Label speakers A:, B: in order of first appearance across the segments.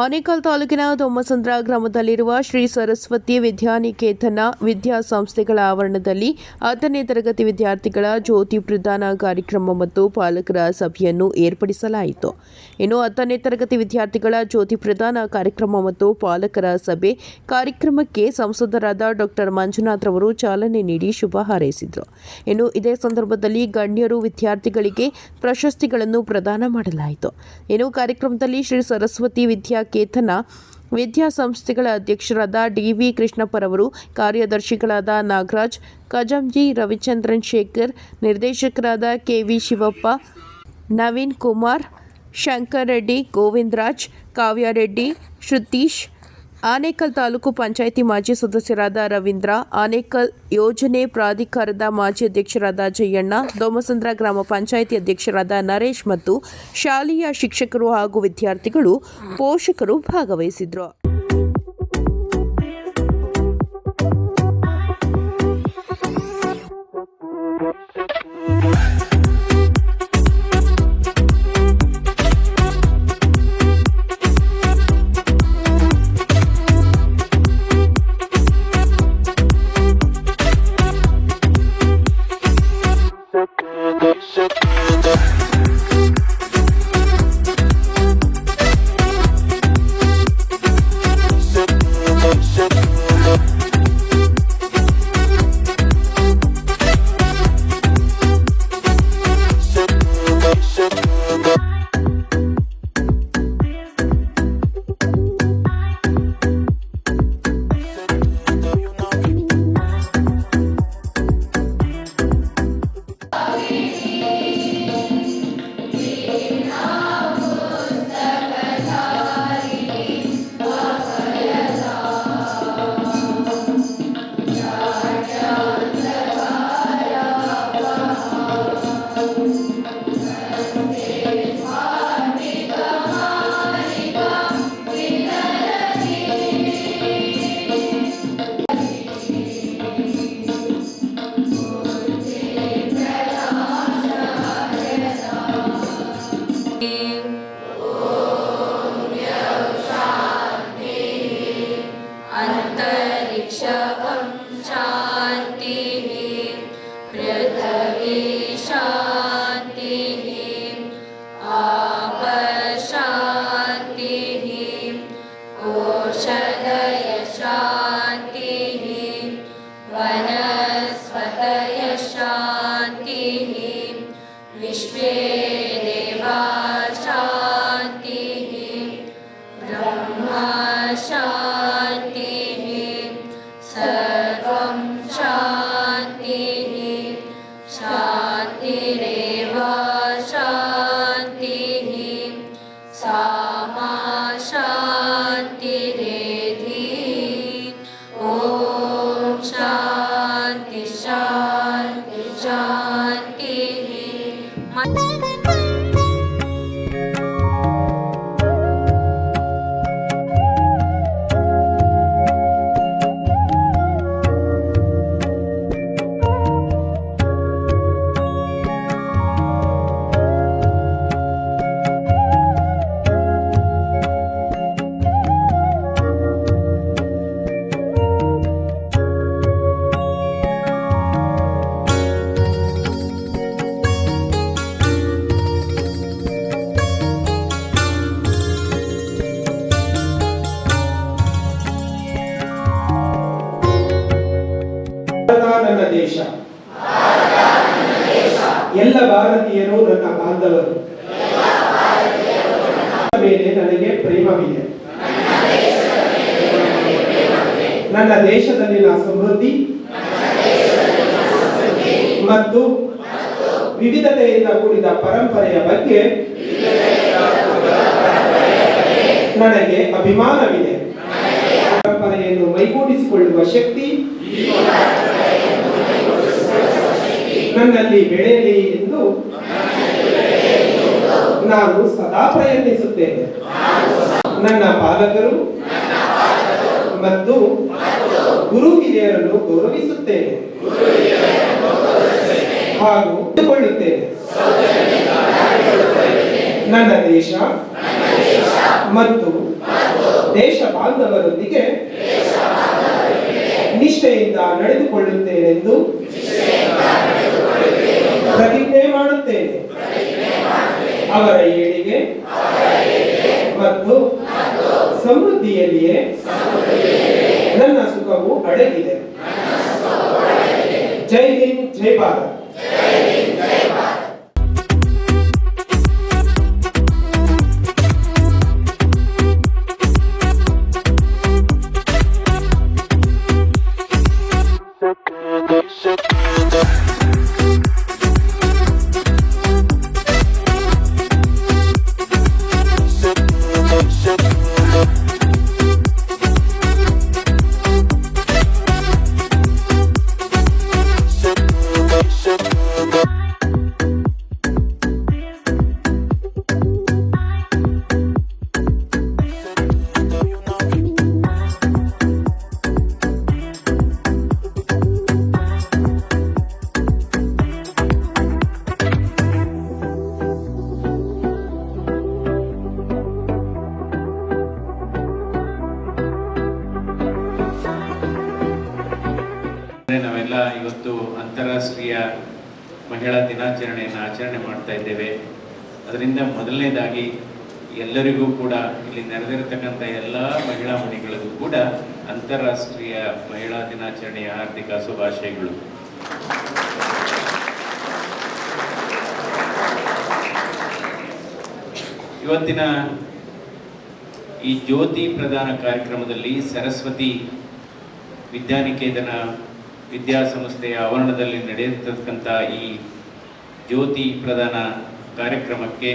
A: ಆನೇಕಲ್ ತಾಲೂಕಿನ ದೊಮ್ಮಸಂದ್ರ ಗ್ರಾಮದಲ್ಲಿರುವ ಶ್ರೀ ಸರಸ್ವತಿ ವಿದ್ಯಾನಿಕೇತನ ವಿದ್ಯಾಸಂಸ್ಥೆಗಳ ಆವರಣದಲ್ಲಿ ಹತ್ತನೇ ತರಗತಿ ವಿದ್ಯಾರ್ಥಿಗಳ ಜ್ಯೋತಿ ಪ್ರದಾನ ಕಾರ್ಯಕ್ರಮ ಮತ್ತು ಪಾಲಕರ ಸಭೆಯನ್ನು ಏರ್ಪಡಿಸಲಾಯಿತು. ಇನ್ನು ಹತ್ತನೇ ತರಗತಿ ವಿದ್ಯಾರ್ಥಿಗಳ ಜ್ಯೋತಿ ಪ್ರದಾನ ಕಾರ್ಯಕ್ರಮ ಮತ್ತು ಪಾಲಕರ ಸಭೆ ಕಾರ್ಯಕ್ರಮಕ್ಕೆ ಸಂಸದರಾದ ಡಾಕ್ಟರ್ ಮಂಜುನಾಥ್ ಅವರು ಚಾಲನೆ ನೀಡಿ ಶುಭ ಹಾರೈಸಿದರು. ಇನ್ನು ಇದೇ ಸಂದರ್ಭದಲ್ಲಿ ಗಣ್ಯರು ವಿದ್ಯಾರ್ಥಿಗಳಿಗೆ ಪ್ರಶಸ್ತಿಗಳನ್ನು ಪ್ರದಾನ ಮಾಡಲಾಯಿತು. ಇನ್ನು ಕಾರ್ಯಕ್ರಮದಲ್ಲಿ ಶ್ರೀ ಸರಸ್ವತಿ ವಿದ್ಯಾಕೇತನ ವಿದ್ಯಾಸಂಸ್ಥೆಗಳ ಅಧ್ಯಕ್ಷರಾದ ಡಿವಿ ಕೃಷ್ಣಪ್ಪರವರು, ಕಾರ್ಯದರ್ಶಿಗಳಾದ ನಾಗರಾಜ್, ಕಜಂಜಿ ರವಿಚಂದ್ರನ್ ಶೇಖರ್, ನಿರ್ದೇಶಕರಾದ ಕೆವಿ ಶಿವಪ್ಪ, ನವೀನ್ ಕುಮಾರ್, ಶಂಕರ್ ರೆಡ್ಡಿ, ಗೋವಿಂದರಾಜ್ ಕಾವ್ಯಾರೆಡ್ಡಿ ಶ್ರುತೀಶ್ ಆನೇಕಲ್ ತಾಲೂಕು ಪಂಚಾಯಿತಿ ಮಾಜಿ ಸದಸ್ಯರಾದ ರವೀಂದ್ರ, ಆನೇಕಲ್ ಯೋಜನೆ ಪ್ರಾಧಿಕಾರದ ಮಾಜಿ ಅಧ್ಯಕ್ಷರಾದ ಜಯಣ್ಣ, ದೋಮಸಂದ್ರ ಗ್ರಾಮ ಪಂಚಾಯಿತಿ ಅಧ್ಯಕ್ಷರಾದ ನರೇಶ್ ಮತ್ತು ಶಾಲೆಯ ಶಿಕ್ಷಕರು ಹಾಗೂ ವಿದ್ಯಾರ್ಥಿಗಳು ಪೋಷಕರು ಭಾಗವಹಿಸಿದ್ರು.
B: शान्ति शान्ति
C: ಬಾಂಧವರು ಮೇಲೆ ನನಗೆ ಪ್ರೇಮವಿದೆ. ನನ್ನ ದೇಶದಲ್ಲಿನ ಸಮೃದ್ಧಿ. ಮತ್ತು ವಿವಿಧತೆಯಿಂದ ಕೂಡಿದ ಪರಂಪರೆಯ ಬಗ್ಗೆ ನನಗೆ ಅಭಿಮಾನವಿದೆ. ಪರಂಪರೆಯನ್ನು ಮೈಗೂಡಿಸಿಕೊಳ್ಳುವ ಶಕ್ತಿ ನನ್ನಲ್ಲಿ ಬೆಳೆಯಲಿ ಎಂದು ನಾನು ಸದಾ ಪ್ರಯತ್ನಿಸುತ್ತೇನೆ. ನನ್ನ ಪಾಲಕರು ಮತ್ತು ಗುರು ಹಿರಿಯರನ್ನು ಗೌರವಿಸುತ್ತೇನೆ. ಹಾಗೂ ನನ್ನ ದೇಶ ಮತ್ತು ದೇಶ ಬಾಂಧವರೊಂದಿಗೆ ನಿಷ್ಠೆಯಿಂದ ನಡೆದುಕೊಳ್ಳುತ್ತೇನೆಂದು ಪ್ರತಿಜ್ಞೆ ಮಾಡುತ್ತೇನೆ. ಅವರ ಏಳಿಗೆ ಮತ್ತು ಸಮೃದ್ಧಿಯಲ್ಲಿಯೇ ನನ್ನ ಸುಖವು ಅಡಗಿದೆ. ಜೈ ಹಿಂದ್ ಜೈ ಭಾರತ್.
D: ಎಲ್ಲರಿಗೂ ಕೂಡ, ಇಲ್ಲಿ ನೆರೆದಿರತಕ್ಕಂಥ ಎಲ್ಲ ಮಹಿಳಾ ಮಣಿಗಳಿಗೂ ಕೂಡ ಅಂತಾರಾಷ್ಟ್ರೀಯ ಮಹಿಳಾ ದಿನಾಚರಣೆಯ ಹಾರ್ದಿಕ ಶುಭಾಶಯಗಳು. ಇವತ್ತಿನ ಈ ಜ್ಯೋತಿ ಪ್ರದಾನ ಕಾರ್ಯಕ್ರಮದಲ್ಲಿ ಸರಸ್ವತಿ ವಿದ್ಯಾನಿಕೇತನ ವಿದ್ಯಾಸಂಸ್ಥೆಯ ಆವರಣದಲ್ಲಿ ನಡೆಯತಕ್ಕಂಥ ಈ ಜ್ಯೋತಿ ಪ್ರದಾನ ಕಾರ್ಯಕ್ರಮಕ್ಕೆ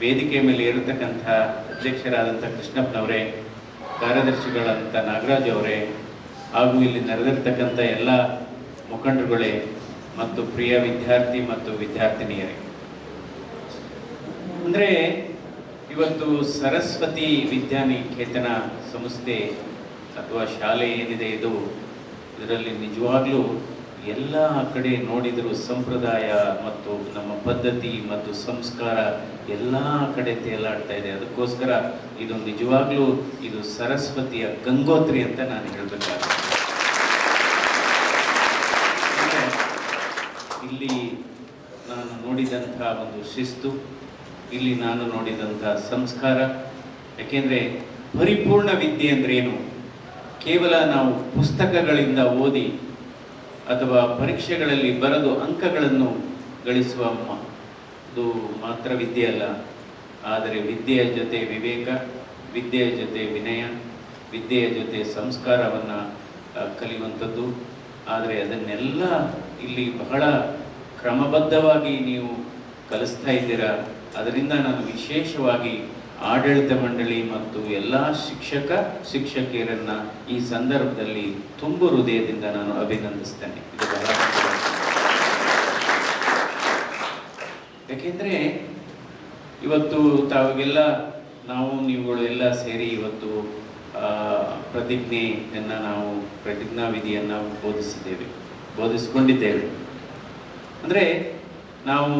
D: ವೇದಿಕೆ ಮೇಲೆ ಇರತಕ್ಕಂಥ ಅಧ್ಯಕ್ಷರಾದಂಥ ಕೃಷ್ಣಪ್ಪನವರೇ, ಕಾರ್ಯದರ್ಶಿಗಳಾದಂಥ ನಾಗರಾಜ್ ಅವರೇ, ಹಾಗೂ ಇಲ್ಲಿ ನೆರೆದಿರ್ತಕ್ಕಂಥ ಎಲ್ಲ ಮುಖಂಡರುಗಳೇ ಮತ್ತು ಪ್ರಿಯ ವಿದ್ಯಾರ್ಥಿ ಮತ್ತು ವಿದ್ಯಾರ್ಥಿನಿಯರೇ. ಅಂದರೆ ಇವತ್ತು ಸರಸ್ವತಿ ವಿದ್ಯಾನಿಕೇತನ ಸಂಸ್ಥೆ ಅಥವಾ ಶಾಲೆ ಏನಿದೆ ಇದು, ಇದರಲ್ಲಿ ನಿಜವಾಗ್ಲೂ ಎಲ್ಲ ಕಡೆ ನೋಡಿದರೂ ಸಂಪ್ರದಾಯ ಮತ್ತು ನಮ್ಮ ಪದ್ಧತಿ ಮತ್ತು ಸಂಸ್ಕಾರ ಎಲ್ಲ ಕಡೆ ತೇಲಾಡ್ತಾ ಇದೆ. ಅದಕ್ಕೋಸ್ಕರ ಇದು ನಿಜವಾಗ್ಲೂ ಇದು ಸರಸ್ವತಿಯ ಗಂಗೋತ್ರಿ ಅಂತ ನಾನು ಹೇಳಬೇಕಾಗುತ್ತೆ. ಇಲ್ಲಿ ನಾನು ನೋಡಿದಂಥ ಒಂದು ಶಿಸ್ತು, ಇಲ್ಲಿ ನಾನು ನೋಡಿದಂಥ ಸಂಸ್ಕಾರ, ಯಾಕೆಂದರೆ ಪರಿಪೂರ್ಣ ವಿದ್ಯೆ ಅಂದ್ರೇನು? ಕೇವಲ ನಾವು ಪುಸ್ತಕಗಳಿಂದ ಓದಿ ಅಥವಾ ಪರೀಕ್ಷೆಗಳಲ್ಲಿ ಬರೆದು ಅಂಕಗಳನ್ನು ಗಳಿಸುವ ಇದು ಮಾತ್ರ ವಿದ್ಯೆ ಅಲ್ಲ ಆದರೆ ವಿದ್ಯೆಯ ಜೊತೆ ವಿವೇಕ, ವಿದ್ಯೆಯ ಜೊತೆ ವಿನಯ, ವಿದ್ಯೆಯ ಜೊತೆ ಸಂಸ್ಕಾರವನ್ನು ಕಲಿಯುವಂಥದ್ದು. ಆದರೆ ಅದನ್ನೆಲ್ಲ ಇಲ್ಲಿ ಬಹಳ ಕ್ರಮಬದ್ಧವಾಗಿ ನೀವು ಕಲಿಸ್ತಾ ಇದ್ದೀರಾ? ಅದರಿಂದ ನಾನು ವಿಶೇಷವಾಗಿ ಆಡಳಿತ ಮಂಡಳಿ ಮತ್ತು ಎಲ್ಲ ಶಿಕ್ಷಕ, ಶಿಕ್ಷಕಿಯರನ್ನ ಈ ಸಂದರ್ಭದಲ್ಲಿ ತುಂಬು ಹೃದಯದಿಂದ ನಾನು ಅಭಿನಂದಿಸ್ತೇನೆ. ಯಾಕೆಂದ್ರೆ ಇವತ್ತು ತಾವಿಗೆಲ್ಲ ನಾವು ನೀವುಗಳು ಎಲ್ಲ ಸೇರಿ ಇವತ್ತು ಪ್ರತಿಜ್ಞೆಯನ್ನ ನಾವು, ಪ್ರತಿಜ್ಞಾವಿಧಿಯನ್ನು ಬೋಧಿಸಿದ್ದೇವೆ. ಬೋಧಿಸಿಕೊಂಡಿದ್ದೇವೆ. ಅಂದ್ರೆ ನಾವು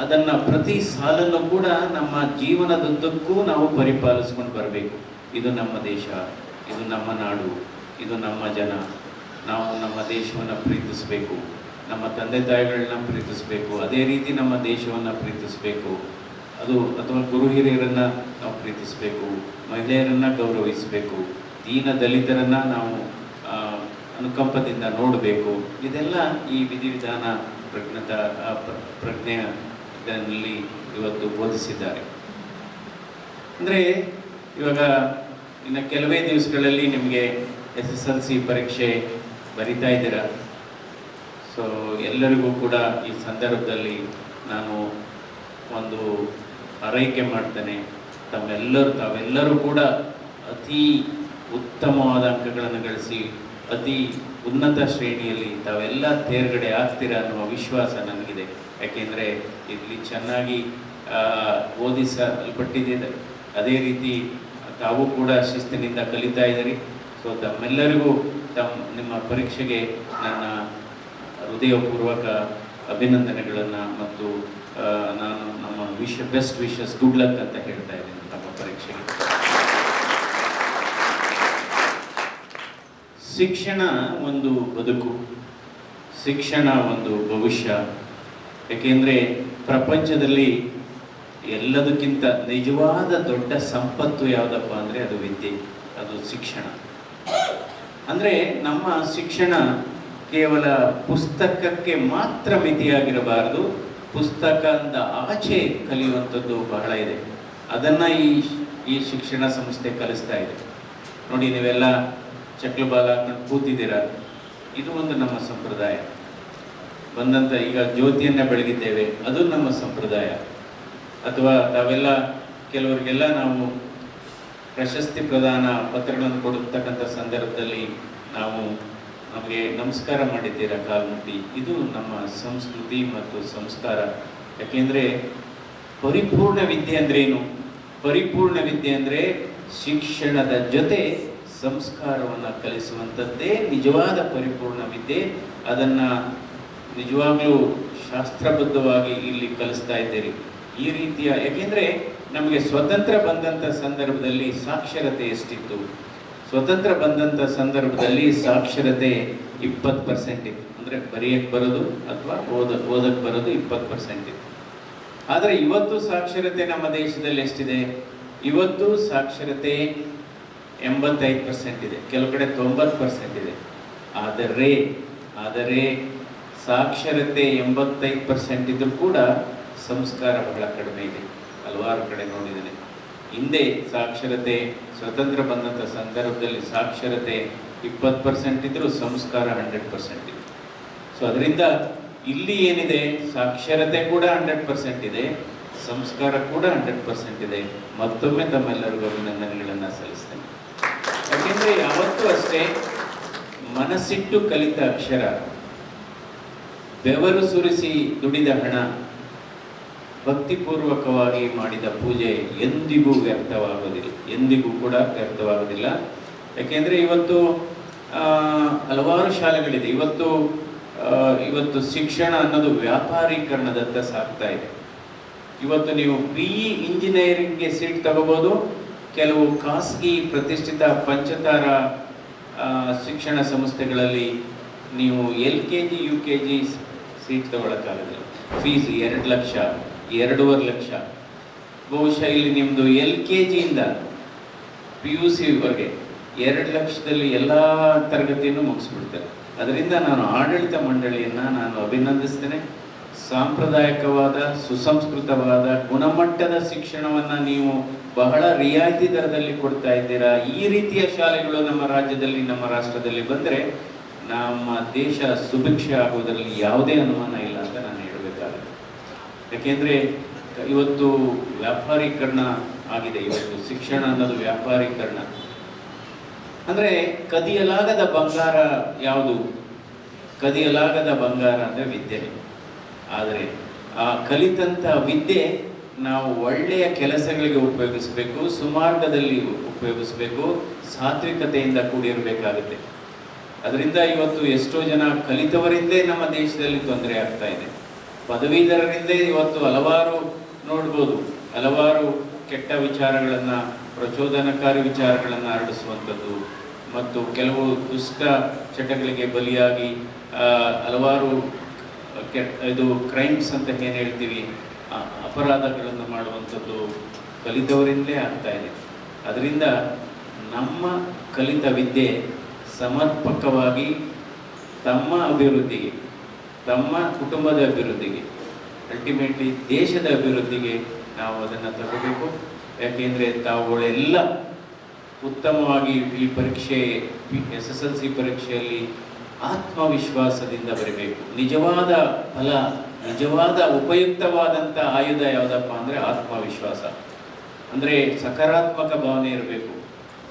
D: ಅದನ್ನು ಪ್ರತಿ ಸಾಲನ್ನು ಕೂಡ ನಮ್ಮ ಜೀವನದುದ್ದಕ್ಕೂ ನಾವು ಪರಿಪಾಲಿಸ್ಕೊಂಡು ಬರಬೇಕು. ಇದು ನಮ್ಮ ದೇಶ, ಇದು ನಮ್ಮ ನಾಡು, ಇದು ನಮ್ಮ ಜನ. ನಾವು ನಮ್ಮ ದೇಶವನ್ನು ಪ್ರೀತಿಸಬೇಕು. ನಮ್ಮ ತಂದೆ ತಾಯಿಗಳನ್ನ ಪ್ರೀತಿಸಬೇಕು. ಅದೇ ರೀತಿ ನಮ್ಮ ದೇಶವನ್ನು ಪ್ರೀತಿಸಬೇಕು. ಅದು ಅಥವಾ ಗುರು ಹಿರಿಯರನ್ನು ನಾವು ಪ್ರೀತಿಸಬೇಕು. ಮಹಿಳೆಯರನ್ನು ಗೌರವಿಸಬೇಕು. ದೀನ ದಲಿತರನ್ನು ನಾವು ಅನುಕಂಪದಿಂದ ನೋಡಬೇಕು. ಇದೆಲ್ಲ ಈ ವಿಧಿವಿಧಾನ ಪ್ರಜ್ಞತ ಪ್ರಜ್ಞೆಯ ಇದರಲ್ಲಿ ಇವತ್ತು ಬೋಧಿಸಿದ್ದಾರೆ. ಅಂದರೆ ಇವಾಗ ಇನ್ನು ಕೆಲವೇ ದಿವಸಗಳಲ್ಲಿ ನಿಮಗೆ ಎಸ್ ಎಸ್ ಎಲ್ ಸಿ ಪರೀಕ್ಷೆ ಬರಿತಾ ಇದ್ದೀರಾ? ಸೊ ಎಲ್ಲರಿಗೂ ಕೂಡ ಈ ಸಂದರ್ಭದಲ್ಲಿ ನಾನು ಒಂದು ಆರೈಕೆ ಮಾಡ್ತೇನೆ. ತಮ್ಮೆಲ್ಲರೂ, ತಾವೆಲ್ಲರೂ ಕೂಡ ಅತಿ ಉತ್ತಮವಾದ ಅಂಕಗಳನ್ನು ಗಳಿಸಿ, ಅತಿ ಉನ್ನತ ಶ್ರೇಣಿಯಲ್ಲಿ ತಾವೆಲ್ಲ ತೇರ್ಗಡೆ ಆಗ್ತೀರಾ ಅನ್ನುವ ವಿಶ್ವಾಸ ನನಗಿದೆ. ಯಾಕೆಂದರೆ ಇಲ್ಲಿ ಚೆನ್ನಾಗಿ ಓದಿಸಲ್ಪಟ್ಟಿದೆ ಅದೇ ರೀತಿ ತಾವು ಕೂಡ ಶಿಸ್ತಿನಿಂದ ಕಲಿತಾ ಇದ್ದೀರಿ. ಸೊ ತಮ್ಮೆಲ್ಲರಿಗೂ ತಮ್ಮ ನಿಮ್ಮ ಪರೀಕ್ಷೆಗೆ ನನ್ನ ಹೃದಯಪೂರ್ವಕ ಅಭಿನಂದನೆಗಳನ್ನು ಮತ್ತು ನಾನು ನಮ್ಮ wish best wishes good luck ಅಂತ ಹೇಳ್ತಾ ಇದ್ದೀನಿ ನಮ್ಮ ಪರೀಕ್ಷೆಗೆ ಶಿಕ್ಷಣ ಒಂದು ಬದುಕು, ಶಿಕ್ಷಣ ಒಂದು ಭವಿಷ್ಯ. ಯಾಕೆಂದರೆ ಪ್ರಪಂಚದಲ್ಲಿ ಎಲ್ಲದಕ್ಕಿಂತ ನಿಜವಾದ ದೊಡ್ಡ ಸಂಪತ್ತು ಯಾವುದಪ್ಪ ಅಂದರೆ ಅದು ವಿದ್ಯೆ, ಅದು ಶಿಕ್ಷಣ. ಅಂದರೆ ನಮ್ಮ ಶಿಕ್ಷಣ ಕೇವಲ ಪುಸ್ತಕಕ್ಕೆ ಮಾತ್ರ ಮಿತಿಯಾಗಿರಬಾರದು, ಪುಸ್ತಕದ ಆಚೆ ಕಲಿಯುವಂಥದ್ದು ಬಹಳ ಇದೆ. ಅದನ್ನು ಈ ಈ ಶಿಕ್ಷಣ ಸಂಸ್ಥೆ ಕಲಿಸ್ತಾ ಇದೆ. ನೋಡಿ ನೀವೆಲ್ಲ ಚಕ್ಲಬಾಲ ಹಾಕೊಂಡು ಕೂತಿದ್ದೀರಾ? ಇದು ಒಂದು ನಮ್ಮ ಸಂಪ್ರದಾಯ. ಬಂದಂಥ ಈಗ ಜ್ಯೋತಿಯನ್ನು ಬೆಳಗಿದ್ದೇವೆ, ಅದು ನಮ್ಮ ಸಂಪ್ರದಾಯ. ಅಥವಾ ತಾವೆಲ್ಲ ಕೆಲವರಿಗೆಲ್ಲ ನಾವು ಪ್ರಶಸ್ತಿ ಪ್ರದಾನ ಪತ್ರಗಳನ್ನು ಕೊಡತಕ್ಕಂಥ ಸಂದರ್ಭದಲ್ಲಿ ನಾವು ನಮಗೆ ನಮಸ್ಕಾರ ಮಾಡಿದ್ದೀರಾ ಕಾಲ್ಮುಟ್ಟಿ? ಇದು ನಮ್ಮ ಸಂಸ್ಕೃತಿ ಮತ್ತು ಸಂಸ್ಕಾರ. ಯಾಕೆಂದರೆ ಪರಿಪೂರ್ಣ ವಿದ್ಯೆ ಅಂದ್ರೇನು? ಪರಿಪೂರ್ಣ ವಿದ್ಯೆ ಅಂದರೆ ಶಿಕ್ಷಣದ ಜೊತೆ ಸಂಸ್ಕಾರವನ್ನು ಕಲಿಸುವಂಥದ್ದೇ ನಿಜವಾದ ಪರಿಪೂರ್ಣ ವಿದ್ಯೆ ಅದನ್ನು ನಿಜವಾಗಲೂ ಶಾಸ್ತ್ರಬದ್ಧವಾಗಿ ಇಲ್ಲಿ ಕಲಿಸ್ತಾ ಇದ್ದೀರಿ. ಈ ರೀತಿಯ, ಯಾಕೆಂದರೆ ನಮಗೆ ಸ್ವತಂತ್ರ ಬಂದಂಥ ಸಂದರ್ಭದಲ್ಲಿ ಸಾಕ್ಷರತೆ ಎಷ್ಟಿತ್ತು? ಸ್ವತಂತ್ರ ಬಂದಂಥ ಸಂದರ್ಭದಲ್ಲಿ ಸಾಕ್ಷರತೆ ಇಪ್ಪತ್ತು ಪರ್ಸೆಂಟ್ ಇತ್ತು. ಅಂದರೆ ಬರೆಯಕ್ಕೆ ಬರೋದು ಅಥವಾ ಓದ ಓದಕ್ಕೆ ಬರೋದು ಇಪ್ಪತ್ತು ಪರ್ಸೆಂಟ್ ಇತ್ತು. ಆದರೆ ಇವತ್ತು ಸಾಕ್ಷರತೆ ನಮ್ಮ ದೇಶದಲ್ಲಿ ಎಷ್ಟಿದೆ? ಇವತ್ತು ಸಾಕ್ಷರತೆ ಎಂಬತ್ತೈದು ಪರ್ಸೆಂಟ್ ಇದೆ. ಕೆಲವು ಕಡೆ ತೊಂಬತ್ತು ಪರ್ಸೆಂಟ್ ಇದೆ. ಆದರೆ ಆದರೆ ಸಾಕ್ಷರತೆ ಎಂಬತ್ತೈದು ಪರ್ಸೆಂಟ್ ಇದ್ರೂ ಕೂಡ ಸಂಸ್ಕಾರ ಬಹಳ ಕಡಿಮೆ ಇದೆ. ಹಲವಾರು ಕಡೆ ನೋಡಿದ್ದೇನೆ. ಹಿಂದೆ ಸಾಕ್ಷರತೆ, ಸ್ವತಂತ್ರ ಬಂದಂಥ ಸಂದರ್ಭದಲ್ಲಿ ಸಾಕ್ಷರತೆ ಇಪ್ಪತ್ತು ಪರ್ಸೆಂಟ್ ಇದ್ದರೂ ಸಂಸ್ಕಾರ ಹಂಡ್ರೆಡ್ ಪರ್ಸೆಂಟ್ ಇದೆ. ಸೊ ಅದರಿಂದ ಇಲ್ಲಿ ಏನಿದೆ? ಸಾಕ್ಷರತೆ ಕೂಡ ಹಂಡ್ರೆಡ್ ಪರ್ಸೆಂಟ್ ಇದೆ. ಸಂಸ್ಕಾರ ಕೂಡ ಹಂಡ್ರೆಡ್ ಪರ್ಸೆಂಟ್ ಇದೆ. ಮತ್ತೊಮ್ಮೆ ತಮ್ಮೆಲ್ಲರಿಗೂ ಅಭಿನಂದನೆಗಳನ್ನು ಸಲ್ಲಿಸ್ತೇನೆ. ಯಾಕೆಂದರೆ ಯಾವತ್ತೂ ಅಷ್ಟೇ ಮನಸ್ಸಿಟ್ಟು ಕಲಿತ ಅಕ್ಷರ. ಬೆವರು ಸುರಿಸಿ ದುಡಿದ ಹಣ, ಭಕ್ತಿಪೂರ್ವಕವಾಗಿ ಮಾಡಿದ ಪೂಜೆ ಎಂದಿಗೂ ವ್ಯರ್ಥವಾಗುವುದಿಲ್ಲ, ಎಂದಿಗೂ ಕೂಡ ವ್ಯರ್ಥವಾಗುವುದಿಲ್ಲ. ಯಾಕೆಂದರೆ ಇವತ್ತು ಹಲವಾರು ಶಾಲೆಗಳಿದೆ. ಇವತ್ತು ಇವತ್ತು ಶಿಕ್ಷಣ ಅನ್ನೋದು ವ್ಯಾಪಾರೀಕರಣದತ್ತ ಸಾಗ್ತಾ ಇದೆ. ಇವತ್ತು ನೀವು ಪಿ ಇ ಇಂಜಿನಿಯರಿಂಗ್ಗೆ ಸೀಟ್ ತಗೋಬೋದು ಕೆಲವು ಖಾಸಗಿ ಪ್ರತಿಷ್ಠಿತ ಪಂಚತಾರ ಶಿಕ್ಷಣ ಸಂಸ್ಥೆಗಳಲ್ಲಿ ನೀವು L K G, U K G seat ತಗೊಳಕ್ಕಾಗಲ್ಲ fees ಎರಡು ಲಕ್ಷ, ಎರಡೂವರೆ ಲಕ್ಷ. ಬಹುಶಃ ಇಲ್ಲಿ ನಿಮ್ಮದು ಎಲ್ ಕೆ ಜಿಯಿಂದ ಪಿ ಯು ಸಿವರೆಗೆ ಎರಡು ಲಕ್ಷದಲ್ಲಿ ಎಲ್ಲ ತರಗತಿಯನ್ನು ಮುಗಿಸ್ಬಿಡ್ತಾರೆ ಅದರಿಂದ ನಾನು ಆಡಳಿತ ಮಂಡಳಿಯನ್ನು ನಾನು ಅಭಿನಂದಿಸ್ತೇನೆ. ಸಾಂಪ್ರದಾಯಿಕವಾದ, ಸುಸಂಸ್ಕೃತವಾದ, ಗುಣಮಟ್ಟದ ಶಿಕ್ಷಣವನ್ನು ನೀವು ಬಹಳ ರಿಯಾಯಿತಿ ದರದಲ್ಲಿ ಕೊಡ್ತಾ ಇದ್ದೀರಾ? ಈ ರೀತಿಯ ಶಾಲೆಗಳು ನಮ್ಮ ರಾಜ್ಯದಲ್ಲಿ, ನಮ್ಮ ರಾಷ್ಟ್ರದಲ್ಲಿ ಬಂದರೆ ನಮ್ಮ ದೇಶ ಸುಭಿಕ್ಷೆ ಆಗುವುದರಲ್ಲಿ ಯಾವುದೇ ಅನುಮಾನ ಇಲ್ಲ ಅಂತ ನಾನು ಹೇಳಬೇಕಾಗುತ್ತೆ ಯಾಕೆಂದರೆ ಇವತ್ತು ವ್ಯಾಪಾರೀಕರಣ ಆಗಿದೆ, ಇವತ್ತು ಶಿಕ್ಷಣ ಅನ್ನೋದು ವ್ಯಾಪಾರೀಕರಣ. ಅಂದರೆ ಕದಿಯಲಾಗದ ಬಂಗಾರ ಯಾವುದು? ಕದಿಯಲಾಗದ ಬಂಗಾರ ಅಂದರೆ ವಿದ್ಯೆ. ಆದರೆ ಆ ಕಲಿತಂಥ ವಿದ್ಯೆ ನಾವು ಒಳ್ಳೆಯ ಕೆಲಸಗಳಿಗೆ ಉಪಯೋಗಿಸಬೇಕು, ಸುಮಾರ್ಗದಲ್ಲಿ ಉಪಯೋಗಿಸಬೇಕು, ಸಾತ್ವಿಕತೆಯಿಂದ ಕೂಡಿರಬೇಕಾಗುತ್ತೆ. ಅದರಿಂದ ಇವತ್ತು ಎಷ್ಟೋ ಜನ ಕಲಿತವರಿಂದೇ ನಮ್ಮ ದೇಶದಲ್ಲಿ ತೊಂದರೆ ಆಗ್ತಾ ಇದೆ. ಪದವೀಧರರಿಂದೇ ಇವತ್ತು ಹಲವಾರು ನೋಡ್ಬೋದು, ಹಲವಾರು ಕೆಟ್ಟ ವಿಚಾರಗಳನ್ನು, ಪ್ರಚೋದನಕಾರಿ ವಿಚಾರಗಳನ್ನು ಹರಡಿಸುವಂಥದ್ದು. ಮತ್ತು ಕೆಲವು ದುಷ್ಟ ಚಟಗಳಿಗೆ ಬಲಿಯಾಗಿ ಹಲವಾರು ಇದು ಕ್ರೈಮ್ಸ್ ಅಂತ ಏನು ಹೇಳ್ತೀವಿ? ಅಪರಾಧಗಳನ್ನು ಮಾಡುವಂಥದ್ದು ಕಲಿತವರಿಂದಲೇ ಆಗ್ತಾ ಇದೆ. ಅದರಿಂದ ನಮ್ಮ ಕಲಿತ ವಿದ್ಯೆ ಸಮರ್ಪಕವಾಗಿ ತಮ್ಮ ಅಭಿವೃದ್ಧಿಗೆ, ತಮ್ಮ ಕುಟುಂಬದ ಅಭಿವೃದ್ಧಿಗೆ ಅಲ್ಟಿಮೇಟ್ಲಿ ದೇಶದ ಅಭಿವೃದ್ಧಿಗೆ ನಾವು ಅದನ್ನು ತಗೋಬೇಕು ಯಾಕೆಂದರೆ ತಾವುಗಳೆಲ್ಲ ಉತ್ತಮವಾಗಿ ಈ ಪರೀಕ್ಷೆ ಎಸ್ ಎಸ್ ಎಲ್ ಸಿ ಪರೀಕ್ಷೆಯಲ್ಲಿ ಆತ್ಮವಿಶ್ವಾಸದಿಂದ ಬರಬೇಕು. ನಿಜವಾದ ಫಲ, ನಿಜವಾದ ಉಪಯುಕ್ತವಾದಂಥ ಆಯುಧ ಯಾವುದಪ್ಪ ಅಂದರೆ ಆತ್ಮವಿಶ್ವಾಸ. ಅಂದರೆ ಸಕಾರಾತ್ಮಕ ಭಾವನೆ ಇರಬೇಕು.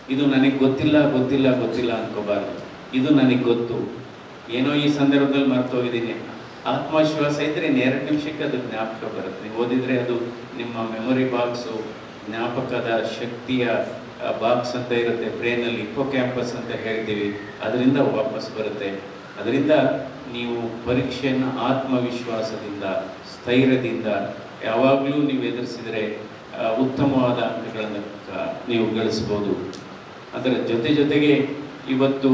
D: ಇದು ನನಗೆ ಗೊತ್ತಿಲ್ಲ ಗೊತ್ತಿಲ್ಲ ಗೊತ್ತಿಲ್ಲ ಅನ್ಕೋಬಾರ್ದು. ಇದು ನನಗೆ ಗೊತ್ತು. ಏನೋ ಈ ಸಂದರ್ಭದಲ್ಲಿ ಮರ್ತೋಗಿದ್ದೀನಿ. ಆತ್ಮವಿಶ್ವಾಸ ಇದ್ದರೆ ನೇರ ನಿಮಿಷಕ್ಕೆ ಅದು ಜ್ಞಾಪಕ ಬರುತ್ತೆ. ಓದಿದರೆ ಅದು ನಿಮ್ಮ ಮೆಮೊರಿ ಬಾಕ್ಸು ಜ್ಞಾಪಕದ ಶಕ್ತಿಯ ಬಾಕ್ಸ್ ಅಂತ ಇರುತ್ತೆ, ಬ್ರೈನಲ್ಲಿ ಇಪ್ಪೋ ಕ್ಯಾಂಪಸ್ ಅಂತ ಹೇಳ್ತೀವಿ ಅದರಿಂದ ವಾಪಸ್ ಬರುತ್ತೆ. ಅದರಿಂದ ನೀವು ಪರೀಕ್ಷೆಯನ್ನು ಆತ್ಮವಿಶ್ವಾಸದಿಂದ, ಸ್ಥೈರ್ಯದಿಂದ ಯಾವಾಗಲೂ ನೀವು ಎದುರಿಸಿದರೆ ಉತ್ತಮವಾದ ಅಂಕಗಳನ್ನು ನೀವು ಗಳಿಸ್ಬೋದು. ಅದರ ಜೊತೆ ಜೊತೆಗೆ ಇವತ್ತು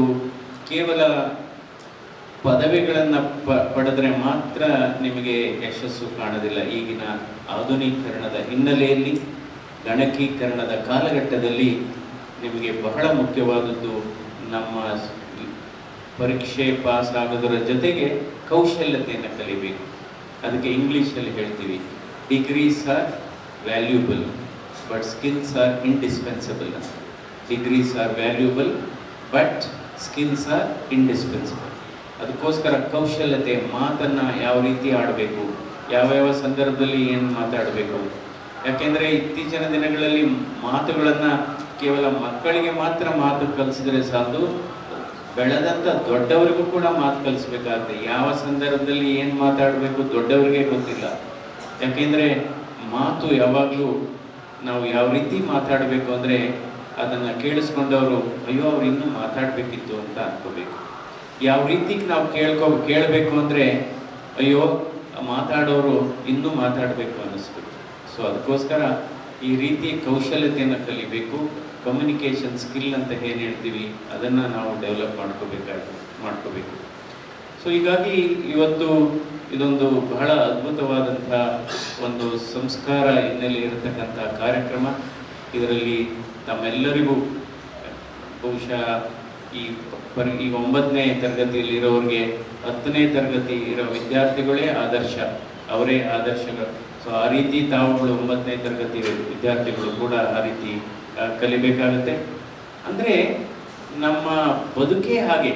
D: ಕೇವಲ ಪದವಿಗಳನ್ನು ಪ, ಪಡೆದ್ರೆ ಮಾತ್ರ ನಿಮಗೆ ಯಶಸ್ಸು ಕಾಣೋದಿಲ್ಲ. ಈಗಿನ ಆಧುನೀಕರಣದ ಹಿನ್ನೆಲೆಯಲ್ಲಿ ಗಣಕೀಕರಣದ ಕಾಲಘಟ್ಟದಲ್ಲಿ ನಿಮಗೆ ಬಹಳ ಮುಖ್ಯವಾದದ್ದು ನಮ್ಮ ಪರೀಕ್ಷೆ ಪಾಸ್ ಆಗೋದರ ಜೊತೆಗೆ ಕೌಶಲ್ಯತೆಯನ್ನು ಕಲಿಬೇಕು. ಅದಕ್ಕೆ ಇಂಗ್ಲೀಷಲ್ಲಿ ಹೇಳ್ತೀವಿ degrees are valuable but skills are indispensable degrees are valuable but skills are indispensable ಅದಕ್ಕೋಸ್ಕರ ಕೌಶಲ್ಯತೆ, ಮಾತನ್ನು ಯಾವ ರೀತಿ ಆಡಬೇಕು, ಯಾವ್ಯಾವ ಸಂದರ್ಭದಲ್ಲಿ ಏನು ಮಾತಾಡಬೇಕು ಯಾಕೆಂದರೆ ಇತ್ತೀಚಿನ ದಿನಗಳಲ್ಲಿ ಮಾತುಗಳನ್ನು ಕೇವಲ ಮಕ್ಕಳಿಗೆ ಮಾತ್ರ ಮಾತು ಕಲಿಸಿದ್ರೆ ಸಾಲದು ಬೆಳೆದಂಥ ದೊಡ್ಡವರಿಗೂ ಕೂಡ ಮಾತು ಕಲಿಸ್ಬೇಕಾಗುತ್ತೆ. ಯಾವ ಸಂದರ್ಭದಲ್ಲಿ ಏನು ಮಾತಾಡಬೇಕು ದೊಡ್ಡವರಿಗೆ ಗೊತ್ತಿಲ್ಲ. ಯಾಕೆಂದರೆ ಮಾತು ಯಾವಾಗಲೂ ನಾವು ಯಾವ ರೀತಿ ಮಾತಾಡಬೇಕು ಅಂದರೆ ಅದನ್ನು ಕೇಳಿಸ್ಕೊಂಡವರು, ಅಯ್ಯೋ, ಅವ್ರು ಇನ್ನೂ ಮಾತಾಡಬೇಕಿತ್ತು ಅಂತ ಅನ್ಕೋಬೇಕು. ಯಾವ ರೀತಿ ನಾವು ಕೇಳ್ಕೊ, ಕೇಳಬೇಕು ಅಂದರೆ, ಅಯ್ಯೋ, ಮಾತಾಡೋರು ಇನ್ನೂ ಮಾತಾಡಬೇಕು ಅನ್ನಿಸ್ಬೇಕು. ಸೊ ಅದಕ್ಕೋಸ್ಕರ ಈ ರೀತಿ ಕೌಶಲ್ಯತೆಯನ್ನು ಕಲಿಬೇಕು ಕಮ್ಯುನಿಕೇಷನ್ ಸ್ಕಿಲ್ ಅಂತ ಏನು ಹೇಳ್ತೀವಿ, ಅದನ್ನು ನಾವು ಡೆವಲಪ್ ಮಾಡ್ಕೋಬೇಕಾಗಿ, ಮಾಡ್ಕೋಬೇಕು. ಸೊ ಹೀಗಾಗಿ ಇವತ್ತು ಇದೊಂದು ಬಹಳ ಅದ್ಭುತವಾದಂಥ ಒಂದು ಸಂಸ್ಕಾರ ಹಿನ್ನೆಲೆ ಇರತಕ್ಕಂಥ ಕಾರ್ಯಕ್ರಮ. ಇದರಲ್ಲಿ ತಮ್ಮೆಲ್ಲರಿಗೂ, ಬಹುಶಃ ಈ ಪರಿ, ಈ ಒಂಬತ್ತನೇ ತರಗತಿಯಲ್ಲಿ ಇರೋರಿಗೆ ಹತ್ತನೇ ತರಗತಿ ಇರೋ ವಿದ್ಯಾರ್ಥಿಗಳೇ ಆದರ್ಶ, ಅವರೇ ಆದರ್ಶಗಳು. ಸೊ ಆ ರೀತಿ ತಾವುಗಳು ಒಂಬತ್ತನೇ ತರಗತಿ ವಿದ್ಯಾರ್ಥಿಗಳು ಕೂಡ ಆ ರೀತಿ ಕಲಿಬೇಕಾಗುತ್ತೆ. ಅಂದರೆ ನಮ್ಮ ಬದುಕೇ ಹಾಗೆ.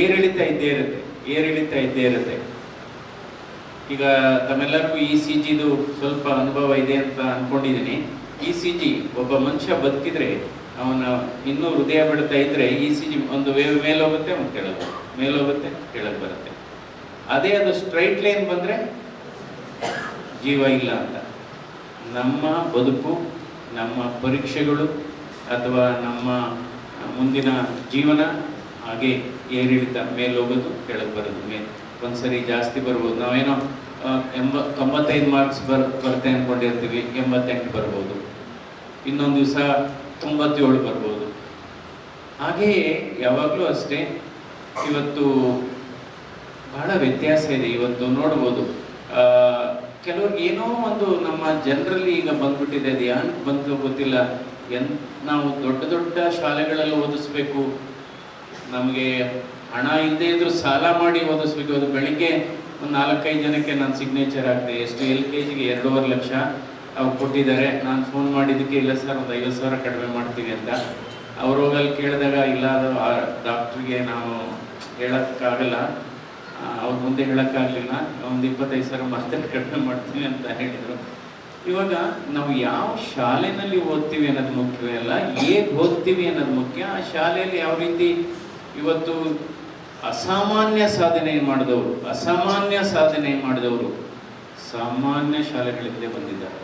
D: ಏರಿಳಿತ ಇದ್ದೇ ಇರುತ್ತೆ, ಏರಿಳಿತ ಇದ್ದೇ ಇರುತ್ತೆ. ಈಗ ತಮ್ಮೆಲ್ಲರಿಗೂ ಇ ಸಿ ಜಿದು ಸ್ವಲ್ಪ ಅನುಭವ ಇದೆ ಅಂತ ಅಂದ್ಕೊಂಡಿದ್ದೀನಿ ಇ ಸಿ ಜಿ ಒಬ್ಬ ಮನುಷ್ಯ ಬದುಕಿದ್ರೆ ಅವನ ಇನ್ನೂ ಹೃದಯ ಬಿಡ್ತಾ ಇದ್ರೆ ಇ ಸಿ ಜಿ ಒಂದು ವೇವ್ ಮೇಲೋಗುತ್ತೆ ಒಂದು ಕೆಳಗೆ ಮೇಲೋಗುತ್ತೆ, ಕೆಳಗೆ ಬರುತ್ತೆ. ಅದೇ ಅದು ಸ್ಟ್ರೈಟ್ ಲೈನ್ ಬಂದ್ರೆ ಜೀವ ಇಲ್ಲ ಅಂತ. ನಮ್ಮ ಬದುಕು, ನಮ್ಮ ಪರೀಕ್ಷೆಗಳು ಅಥವಾ ನಮ್ಮ ಮುಂದಿನ ಜೀವನ ಹಾಗೆ ಏರಿಳಿತ ಮೇಲೆ ಹೋಗೋದು, ಕೆಳಗೆ ಬರೋದು, ಮೇಲೆ. ಒಂದ್ಸರಿ ಜಾಸ್ತಿ ಬರ್ಬೋದು. ನಾವೇನೋ ಎಂಬ, ತೊಂಬತ್ತೈದು ಮಾರ್ಕ್ಸ್ ಬರ್ ಬರ್ತೆ ಅಂದ್ಕೊಂಡಿರ್ತೀವಿ ಎಂಬತ್ತೆಂಟು ಬರ್ಬೋದು. ಇನ್ನೊಂದು ದಿವಸ ತೊಂಬತ್ತೇಳು ಬರ್ಬೋದು. ಹಾಗೆಯೇ ಯಾವಾಗಲೂ ಅಷ್ಟೇ, ಇವತ್ತು ಬಹಳ ವ್ಯತ್ಯಾಸ ಇದೆ. ಇವತ್ತು ನೋಡ್ಬೋದು ಕೆಲವ್ರಿಗೆ ಏನೋ ಒಂದು ನಮ್ಮ ಜನರಲ್ಲಿ ಈಗ ಬಂದ್ಬಿಟ್ಟಿದೆ, ಅದು ಯಾಕೆ ಬಂತು ಗೊತ್ತಿಲ್ಲ. ಎನ್ ನಾವು ದೊಡ್ಡ ದೊಡ್ಡ ಶಾಲೆಗಳಲ್ಲಿ ಓದಿಸ್ಬೇಕು. ನಮಗೆ ಹಣ ಇಲ್ಲದೆ ಇದ್ರೂ ಸಾಲ ಮಾಡಿ ಓದಿಸ್ಬೇಕು. ಅದು ಬೆಳಿಗ್ಗೆ ಒಂದು ನಾಲ್ಕೈದು ಜನಕ್ಕೆ ನಾನು ಸಿಗ್ನೇಚರ್ ಆಗಿದೆ ಎಷ್ಟು ಎಲ್ ಕೆ ಜಿಗೆ ಎರಡೂವರೆ ಲಕ್ಷ ಅವ್ರು ಕೊಟ್ಟಿದ್ದಾರೆ. ನಾನು ಫೋನ್ ಮಾಡಿದ್ದಕ್ಕೆ ಇಲ್ಲ ಸರ್, ಒಂದು ಐವತ್ತು ಸಾವಿರ ಕಡಿಮೆ ಮಾಡ್ತೀವಿ ಅಂತ. ಅವ್ರು ಹೋಗಲ್ಲಿ ಕೇಳಿದಾಗ ಇಲ್ಲ, ಅದು ಆ ಡಾಕ್ಟ್ರಿಗೆ ನಾವು ಹೇಳೋಕ್ಕಾಗಲ್ಲ. ಅವ್ರ ಮುಂದೆ ಹೇಳೋಕ್ಕಾಗಲಿಲ್ಲ ಒಂದು ಇಪ್ಪತ್ತೈದು ಸಾವಿರ ಮಾತ್ರ ಕಡಿಮೆ ಮಾಡ್ತೀವಿ ಅಂತ ಹೇಳಿದರು. ಇವಾಗ ನಾವು ಯಾವ ಶಾಲೆನಲ್ಲಿ ಓದ್ತೀವಿ ಅನ್ನೋದು ಮುಖ್ಯವೇ ಅಲ್ಲ, ಹೇಗೆ ಓದ್ತೀವಿ ಅನ್ನೋದು ಮುಖ್ಯ. ಆ ಶಾಲೆಯಲ್ಲಿ ಯಾವ ರೀತಿ ಇವತ್ತು ಅಸಾಮಾನ್ಯ ಸಾಧನೆ ಮಾಡಿದವರು, ಅಸಾಮಾನ್ಯ ಸಾಧನೆ ಮಾಡಿದವರು ಸಾಮಾನ್ಯ ಶಾಲೆಗಳಿಂದ ಬಂದಿದ್ದಾರೆ.